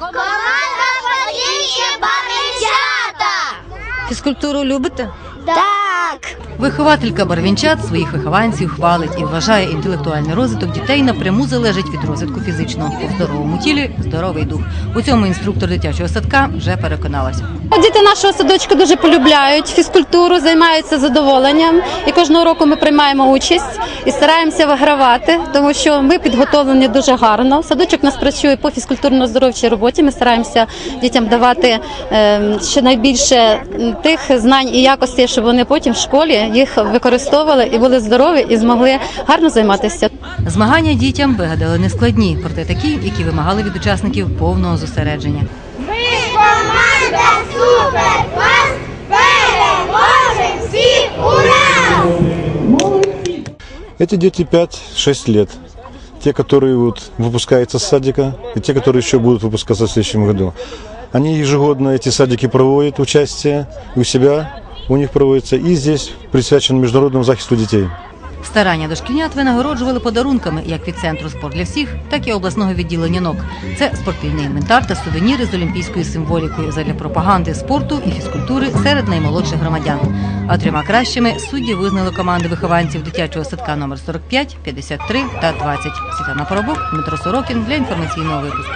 Команда подільчі барвінчата! Фізкультуру любите? Так! Вихователька барвінчат своїх вихованців хвалить і вважає інтелектуальний розвиток дітей напряму залежить від розвитку фізичного. У здоровому тілі здоровий дух. У цьому інструктор дитячого садка вже переконалася. Діти нашого садочку дуже полюбляють фізкультуру, займаються задоволенням. І кожного року ми приймаємо участь і стараємося вигравати, тому що ми підготовлені дуже гарно. Садочок нас працює по фізкультурно-здоровчій роботі. Ми стараємося дітям давати е, ще найбільше тих знань і якостей, щоб вони потім школі їх використовували і були здорові і змогли гарно займатися. Змагання дітям вигадали нескладні, проте такі, які вимагали від учасників повного зосередження. Ми команда Суперклас! Переможемо всі! Ура! Эти дети 5-6 лет. Те, которые вот выпускаются с садика, и те, которые еще будут выпускаться в следующем году. Они ежегодно, эти садики проводят участие и у себя, у них проводится, и здесь присвячен международному захисту детей. Старання дошкільнят винагороджували подарунками як від центру спорт для всіх, так і обласного відділення НОК. Це спортивний інвентар та сувеніри з олімпійською символікою задля пропаганди спорту і фізкультури серед наймолодших громадян. А трьома кращими судді визнали команди вихованців дитячого садка номер 45, 53 та 20. Світлана Поробок, Дмитро Сорокін для інформаційного випуску.